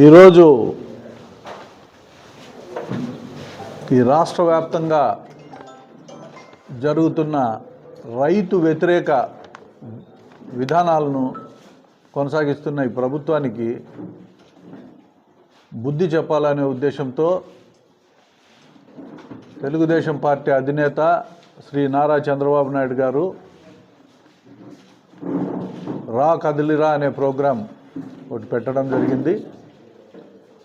ఈరోజు ఈ రాష్ట్ర వ్యాప్తంగా జరుగుతున్న రైతు వ్యతిరేక విధానాలను కొనసాగిస్తున్న ఈ ప్రభుత్వానికి బుద్ధి చెప్పాలనే ఉద్దేశంతో తెలుగుదేశం పార్టీ అధినేత శ్రీ నారా చంద్రబాబు నాయుడు గారు రా కదిలిరా అనే ప్రోగ్రాం ఒకటి పెట్టడం జరిగింది.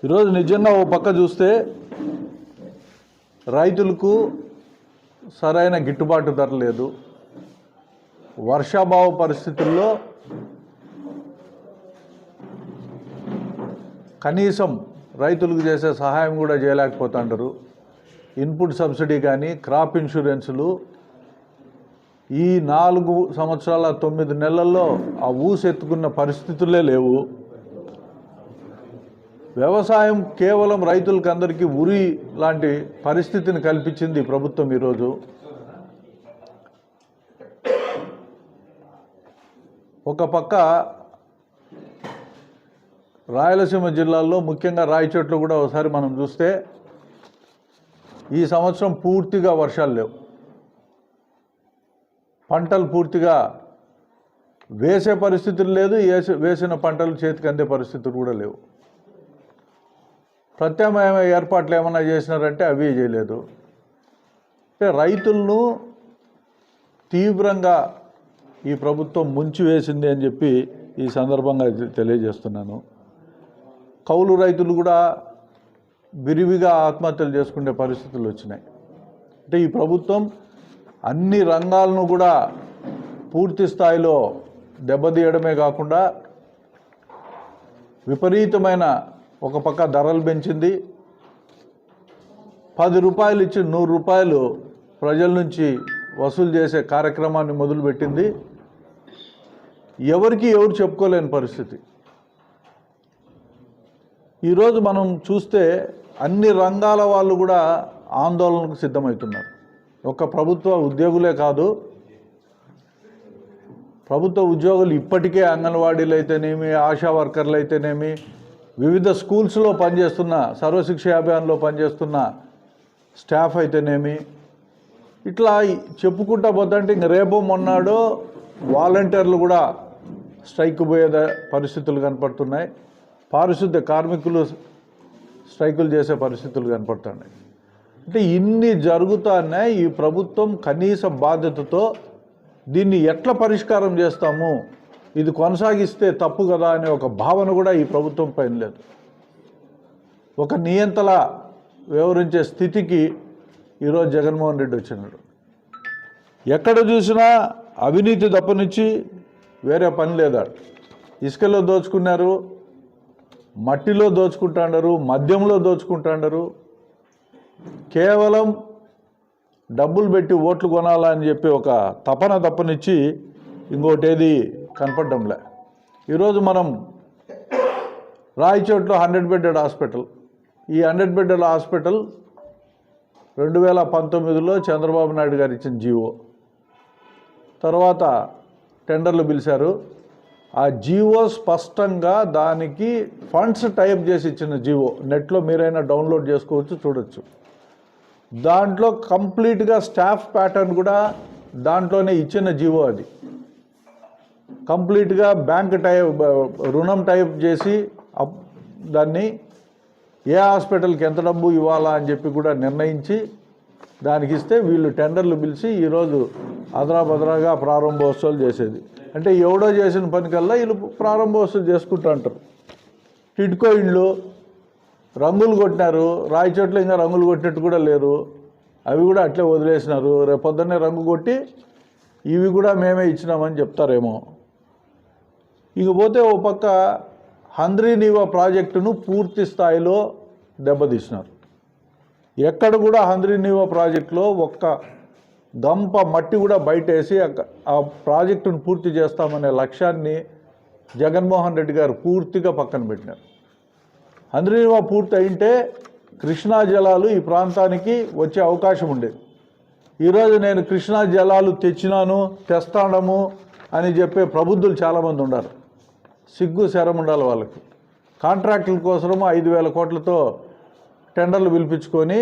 ఈరోజు నిజంగా ఓ పక్క చూస్తే రైతులకు సరైన గిట్టుబాటు ధర లేదు. వర్షాభావ పరిస్థితుల్లో కనీసం రైతులకు చేసే సహాయం కూడా చేయలేకపోతుంటారు. ఇన్పుట్ సబ్సిడీ కానీ క్రాప్ ఇన్సూరెన్సులు ఈ నాలుగు సంవత్సరాల తొమ్మిది నెలల్లో ఆ ఊసెత్తుకున్న పరిస్థితులే లేవు. వ్యవసాయం కేవలం రైతులకు అందరికీ ఉరి లాంటి పరిస్థితిని కల్పించింది ప్రభుత్వం ఈరోజు. ఒక పక్క రాయలసీమ జిల్లాల్లో ముఖ్యంగా రాయచోట్లు కూడా ఒకసారి మనం చూస్తే ఈ సంవత్సరం పూర్తిగా వర్షాలు లేవు. పంటలు పూర్తిగా వేసే పరిస్థితులు లేదు వేసిన పంటలు చేతికి అందే పరిస్థితులు కూడా లేవు. ప్రత్యామ్నాయ ఏర్పాట్లు ఏమైనా చేసినారంటే అవి చేయలేదు. అంటే రైతులను తీవ్రంగా ఈ ప్రభుత్వం ముంచి వేసింది అని చెప్పి ఈ సందర్భంగా తెలియజేస్తున్నాను. కౌలు రైతులు కూడా విరివిగా ఆత్మహత్యలు చేసుకునే పరిస్థితులు వచ్చినాయి. అంటే ఈ ప్రభుత్వం అన్ని రంగాలను కూడా పూర్తి స్థాయిలో దెబ్బతీయడమే కాకుండా విపరీతమైన ఒక పక్క ధరలు పెంచింది. పది రూపాయలు ఇచ్చి నూరు రూపాయలు ప్రజల నుంచి వసూలు చేసే కార్యక్రమాన్ని మొదలుపెట్టింది. ఎవరికి ఎవరు చెప్పుకోలేని పరిస్థితి. ఈరోజు మనం చూస్తే అన్ని రంగాల వాళ్ళు కూడా ఆందోళనకు సిద్ధమవుతున్నారు. ఒక ప్రభుత్వ ఉద్యోగులే కాదు ప్రభుత్వ ఉద్యోగులు ఇప్పటికే అంగన్వాడీలు అయితేనేమి ఆశా వర్కర్లు అయితేనేమి వివిధ స్కూల్స్లో పనిచేస్తున్న సర్వశిక్ష అభియాన్లో పనిచేస్తున్న స్టాఫ్ అయితేనేమి ఇట్లా చెప్పుకుంటా పోతుంటే ఇంక రేపు మొన్నాడు వాలంటీర్లు కూడా స్ట్రైక్ పోయే పరిస్థితులు కనపడుతున్నాయి. పారిశుద్ధ్య కార్మికులు స్ట్రైకులు చేసే పరిస్థితులు కనపడుతున్నాయి. అంటే ఇన్ని జరుగుతున్నాయి ఈ ప్రభుత్వం కనీస బాధ్యతతో దీన్ని ఎట్లా పరిష్కారం చేస్తాము? ఇది కొనసాగిస్తే తప్పు కదా అనే ఒక భావన కూడా ఈ ప్రభుత్వం పైన లేదు. ఒక నియంతలా వివరించే స్థితికి ఈరోజు జగన్మోహన్ రెడ్డి వచ్చినాడు. ఎక్కడ చూసినా అవినీతి తప్పనిచ్చి వేరే పని లేదా? ఇసుకలో దోచుకున్నారు మట్టిలో దోచుకుంటాండరు మద్యంలో దోచుకుంటాండరు. కేవలం డబ్బులు పెట్టి ఓట్లు కొనాలని చెప్పి ఒక తపన తప్పనిచ్చి ఇంకోటి ఏది కనపడడంలే. ఈరోజు మనం రాయచోట్లో హండ్రెడ్ బెడ్డెడ్ హాస్పిటల్. ఈ హండ్రెడ్ బెడ్డెడ్ హాస్పిటల్ రెండు వేల పంతొమ్మిదిలో చంద్రబాబు నాయుడు గారు ఇచ్చిన జీవో. తర్వాత టెండర్లు పిలిచారు. ఆ జీవో స్పష్టంగా దానికి ఫండ్స్ టైప్ చేసి ఇచ్చిన జీవో. నెట్లో మీరైనా డౌన్లోడ్ చేసుకోవచ్చు చూడొచ్చు. దాంట్లో కంప్లీట్గా స్టాఫ్ ప్యాటర్న్ కూడా దాంట్లోనే ఇచ్చిన జీవో అది. కంప్లీట్గా బ్యాంక్ టైప్ రుణం టైప్ చేసి అప్- దాన్ని ఏ హాస్పిటల్కి ఎంత డబ్బు ఇవ్వాలా అని చెప్పి కూడా నిర్ణయించి దానికి ఇస్తే వీళ్ళు టెండర్లు పిలిచి ఈరోజు అదరాబద్రాగా ప్రారంభోత్సవాలు చేసేది. అంటే ఎవడో చేసిన పనికల్లా వీళ్ళు ప్రారంభోత్సవాలు చేసుకుంటూ అంటారు. టిడ్కో ఇండ్లు రంగులు కొట్టినారు రాయి ఇంకా రంగులు కొట్టినట్టు కూడా లేరు. అవి కూడా అట్లే వదిలేసినారు. రేపు పొద్దున్నే రంగు కొట్టి ఇవి కూడా మేమే ఇచ్చినామని చెప్తారేమో. ఇకపోతే ఓ పక్క హంద్రీనీవా ప్రాజెక్టును పూర్తి స్థాయిలో దెబ్బతీసినారు. ఎక్కడ కూడా హంద్రీనీవా ప్రాజెక్టులో ఒక్క గంప మట్టి కూడా బయటేసి ఆ- ప్రాజెక్టును పూర్తి చేస్తామనే లక్ష్యాన్ని జగన్మోహన్ రెడ్డి గారు పూర్తిగా పక్కన పెట్టినారు. హంద్రీనీవా పూర్తి అయింటే కృష్ణా జలాలు ఈ ప్రాంతానికి వచ్చే అవకాశం ఉండేది. ఈరోజు నేను కృష్ణా జలాలు తెచ్చినాను తెస్తాడము అని చెప్పే ప్రబుద్ధులు చాలామంది ఉన్నారు. సిగ్గు శరం ఉండాలి వాళ్ళకి. కాంట్రాక్టుల కోసము ఐదు వేల కోట్లతో టెండర్లు పిలిపించుకొని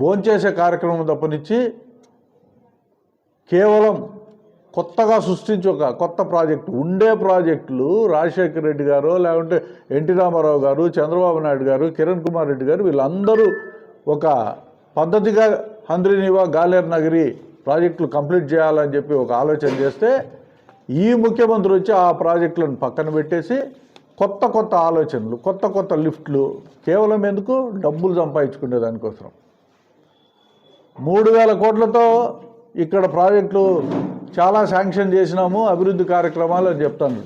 భోంచేసే కార్యక్రమం తప్పనిచ్చి కేవలం కొత్తగా సృష్టించి ఒక కొత్త ప్రాజెక్టు ఉండే ప్రాజెక్టులు రాజశేఖర రెడ్డి గారు లేకుంటే ఎన్టీ రామారావు గారు చంద్రబాబు నాయుడు గారు కిరణ్ కుమార్ రెడ్డి గారు వీళ్ళందరూ ఒక పద్ధతిగా హంద్రీనివా గాలేర్ నగరి ప్రాజెక్టులు కంప్లీట్ చేయాలని చెప్పి ఒక ఆలోచన చేస్తే ఈ ముఖ్యమంత్రి వచ్చి ఆ ప్రాజెక్టులను పక్కన పెట్టేసి కొత్త కొత్త ఆలోచనలు కొత్త కొత్త లిఫ్ట్లు కేవలం ఎందుకు? డబ్బులు సంపాదించుకునే దానికోసం. మూడు వేల కోట్లతో ఇక్కడ ప్రాజెక్టులు చాలా శాంక్షన్ చేసినాము అభివృద్ధి కార్యక్రమాలు అని చెప్తాను.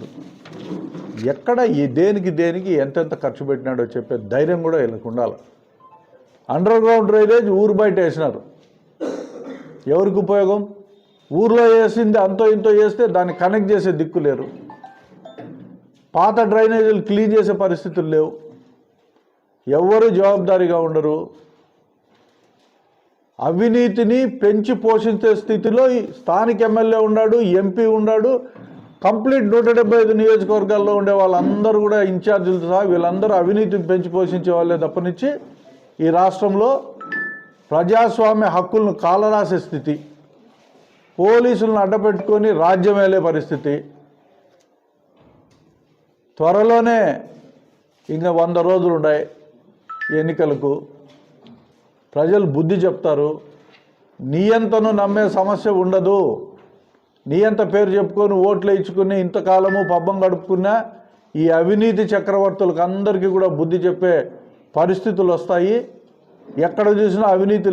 ఎక్కడ ఈ దేనికి దేనికి ఎంతెంత ఖర్చు పెట్టినాడో చెప్పే ధైర్యం కూడా వీళ్ళకు ఉండాలి. అండర్ గ్రౌండ్ డ్రైనేజ్ ఊరు బయట వేసినారు. ఎవరికి ఉపయోగం? ఊర్లో వేసింది అంతో ఇంతో వేస్తే దాన్ని కనెక్ట్ చేసే దిక్కు లేరు. పాత డ్రైనేజీలు క్లీన్ చేసే పరిస్థితులు లేవు. ఎవరు జవాబుదారీగా ఉండరు. అవినీతిని పెంచి పోషించే స్థితిలో స్థానిక ఎమ్మెల్యే ఉన్నాడు ఎంపీ ఉన్నాడు కంప్లీట్ నూట డెబ్బై ఐదు నియోజకవర్గాల్లో ఉండే వాళ్ళందరూ కూడా ఇన్ఛార్జీలు సహా వీళ్ళందరూ అవినీతిని పెంచి పోషించే వాళ్ళే తప్పనిచ్చి ఈ రాష్ట్రంలో ప్రజాస్వామ్య హక్కులను కాలరాసే స్థితి. పోలీసులను అడ్డపెట్టుకొని రాజ్యమేలే పరిస్థితి. త్వరలోనే ఇంకా వంద రోజులు ఉన్నాయి ఎన్నికలకు. ప్రజలు బుద్ధి చెప్తారు నియంతను నమ్మే సమస్య ఉండదు. నియంత పేరు చెప్పుకొని ఓట్లు ఇచ్చుకుని ఇంతకాలము పబ్బం గడుపుకున్నా ఈ అవినీతి చక్రవర్తులకు అందరికీ కూడా బుద్ధి చెప్పే పరిస్థితులు వస్తాయి. ఎక్కడ చూసినా అవినీతి